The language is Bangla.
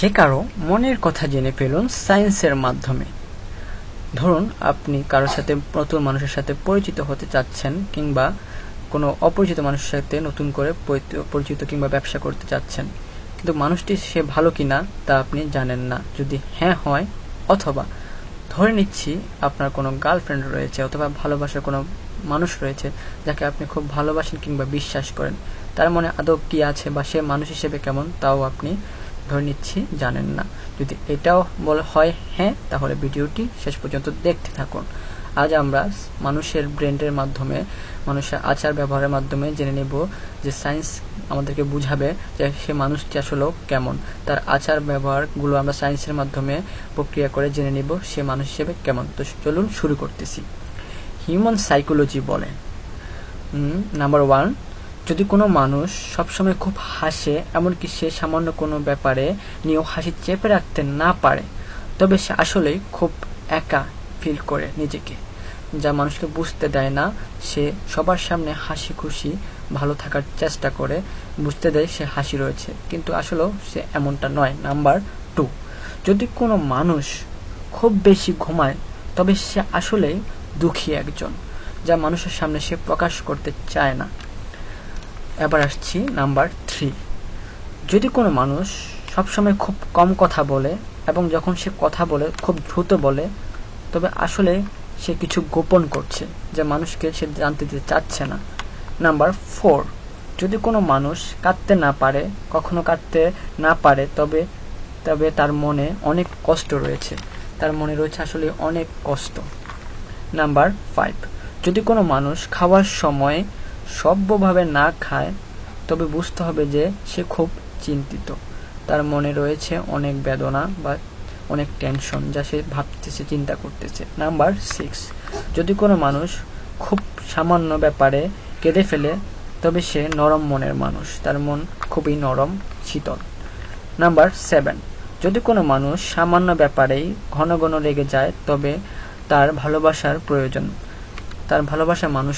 যে কারও মনের কথা জেনে ফেলুন সায়েন্সের মাধ্যমে। ধরুন, আপনি কারোর সাথে নতুন মানুষের সাথে পরিচিত হতে চাচ্ছেন কিংবা কোনো অপরিচিত মানুষের সাথে নতুন করে পরিচিত কিংবা ব্যবসা করতে চাচ্ছেন। কিন্তু মানুষটি সে ভালো কিনা তা আপনি জানেন না। যদি হ্যাঁ হয়, অথবা ধরে নিচ্ছি আপনার কোনো গার্লফ্রেন্ড রয়েছে অথবা ভালোবাসার কোনো মানুষ রয়েছে যাকে আপনি খুব ভালোবাসেন কিংবা বিশ্বাস করেন, তার মনে আদৌ কি আছে বা সে মানুষ হিসেবে কেমন, তাও আপনি ধরে নিচ্ছি, জানেন না। যদি এটাও বলা, হয় হ্যাঁ তাহলে ভিডিওটি শেষ পর্যন্ত দেখতে থাকুন। আজ আমরা মানুষের ব্রেন্ডের মাধ্যমে, মানুষের আচার ব্যবহারের মাধ্যমে জেনে নেব যে সায়েন্স আমাদেরকে বুঝাবে যে সে মানুষটি আসলে কেমন। তার আচার ব্যবহারগুলো আমরা সায়েন্সের মাধ্যমে প্রক্রিয়া করে জেনে নেব সে মানুষ হিসেবে কেমন। তো চলুন শুরু করতেছি। হিউম্যান সাইকোলজি বলে। নাম্বার ওয়ান যদি কোনো মানুষ সবসময় খুব হাসে, এমনকি সে সামান্য কোনো ব্যাপারে নিয়েও হাসি চেপে রাখতে না পারে, তবে সে আসলেই খুব একা ফিল করে নিজেকে। যা মানুষকে বুঝতে দেয় না, সে সবার সামনে হাসি খুশি ভালো থাকার চেষ্টা করে, বুঝতে দেয় সে হাসি রয়েছে। কিন্তু আসলেও সে এমনটা নয়। নাম্বার টু, যদি কোনো মানুষ খুব বেশি ঘুমায়, তবে সে আসলেই দুঃখী একজন, যা মানুষের সামনে সে প্রকাশ করতে চায় না। এবার আসছি নাম্বার থ্রি যদি কোনো মানুষ সবসময় খুব কম কথা বলে এবং যখন সে কথা বলে, খুব দ্রুত বলে, তবে আসলে সে কিছু গোপন করছে যা মানুষকে সে জানতে দিতে চাচ্ছে না। নাম্বার ফোর যদি কোনো মানুষ কাঁদতে না পারে, কখনো কাঁদতে না পারে, তবে তবে তার মনে অনেক কষ্ট রয়েছে। তার মনে রয়েছে আসলে অনেক কষ্ট। নাম্বার ফাইভ যদি কোনো মানুষ খাওয়ার সময় সভ্যভাবে না খায়, তবে বুঝতে হবে যে সে খুব চিন্তিত। তার মনে রয়েছে অনেক বেদনা বা অনেক টেনশন যা সে ভাবতেছে, চিন্তা করতেছে। নাম্বার সিক্স যদি কোনো মানুষ খুব সামান্য ব্যাপারে কেঁদে ফেলে, তবে সে নরম মনের মানুষ। তার মন খুবই নরম, শীতল। নাম্বার সেভেন যদি কোনো মানুষ সামান্য ব্যাপারেই ঘন ঘন রেগে যায়, তবে তার ভালোবাসার প্রয়োজন। তার ভালোবাসা মানুষ